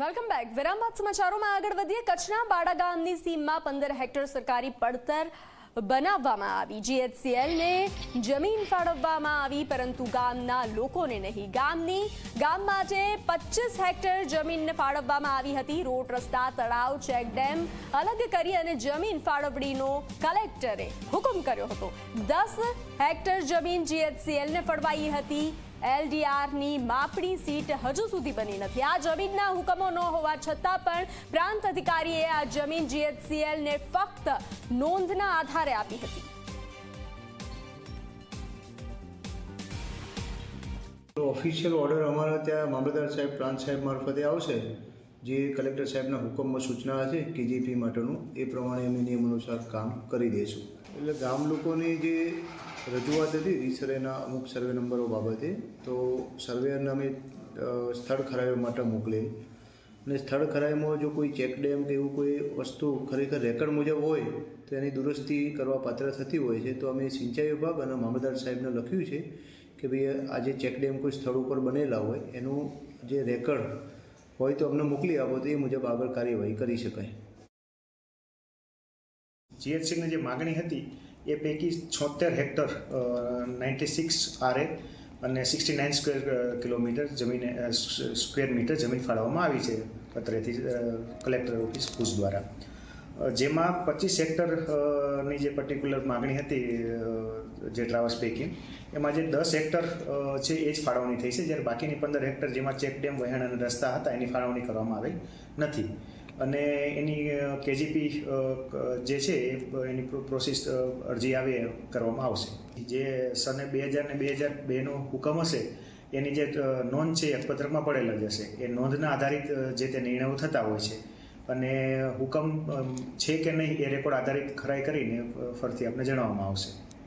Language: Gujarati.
વેલકમ બેક વિરામ બાદ સમાચારોમાં આગળ વધીએ. કચ્છના બાડા ગામની સીમમાં પંદર હેક્ટર સરકારી પડતર બનાવવામાં આવી. જીએચસીએલને જમીન ફાળવવામાં આવી, પરંતુ ગામના લોકોને નહીં. ગામની, ગામમાં જે પચીસ હેક્ટર જમીનને ફાળવવામાં આવી હતી. રોડ, રસ્તા, તળાવ ચેકડેમ અલગ કરી અને જમીન ફાળવણીનો કલેક્ટરે હુકમ કર્યો હતો. દસ હેક્ટર જમીન જીએચસીએલને ફળવાઈ હતી. એલડીઆરની માપણી સીટ હજુ સુધી બની નથી. આ જમીનના હુકમો ન હોવા છતાં પણ પ્રાંત અધિકારીએ આ જમીન જીએચસીએલને ફક્ત નોંધના આધારે આપી હતી. ઓફિશિયલ ઓર્ડર અમારા ત્યાં મામલતદાર સાહેબ, પ્રાંત સાહેબ મારફતે આવશે. જે કલેક્ટર સાહેબના હુકમમાં સૂચના હશે કેજીપી માટેનું, એ પ્રમાણે અમે નિયમ અનુસાર કામ કરી દઈશું. એટલે ગામ લોકોની જે રજૂઆત હતી રીસરેના અમુક સર્વે નંબરો બાબતે, તો સર્વેયરને અમે સ્થળ ખરાયો માટે મોકલેલ અને સ્થળ ખરાઈમાં જો કોઈ ચેક ડેમ કે એવું કોઈ વસ્તુ ખરેખર રેકર્ડ મુજબ હોય, તો એની દુરસ્તી કરવા પાત્ર થતી હોય છે, તો અમે સિંચાઈ વિભાગ અને મામલતદાર સાહેબને લખ્યું છે કે ભાઈ આજે ચેક ડેમ કોઈ સ્થળ ઉપર બનેલા હોય, એનું જે રેકર્ડ હોય તો અમને મોકલી આપો, તો એ મુજબ આગળ કાર્યવાહી કરી શકાય. જીએચસીની જે માગણી હતી, એ પૈકી છોતેર હેક્ટર નાઇન્ટી સિક્સ આરએ અને સિક્સટી નાઇન સ્ક્વેર કિલોમીટર જમીન સ્ક્વેર મીટર જમીન ફાળવવામાં આવી છે પત્રેથી કલેક્ટર ઓફિસ ભુજ દ્વારા. જેમાં પચીસ હેક્ટરની જે પર્ટિક્યુલર માગણી હતી જે ટ્રાવલ્સ પૈકી, એમાં જે દસ હેક્ટર છે એ જ ફાળવણી થઈ છે. જ્યારે બાકીની પંદર હેક્ટર જેમાં ચેક ડેમ, વહેણ અને રસ્તા હતા, એની ફાળવણી કરવામાં આવી નથી. અને એની કેજીપી જે છે એની પ્રો- પ્રોસેસ અરજી આવે કરવામાં આવશે. જે સને બે હજાર ને બે હજાર બેનો હુકમ હશે, એની જે નોંધ છે પત્રકમાં પડેલ હશે. એ નોંધના આધારિત જે તે નિર્ણયો થતા હોય છે અને હુકમ છે કે નહીં એ રેકોર્ડ આધારિત ખરાઈ કરીને ફરીથી આપને જણાવવામાં આવશે.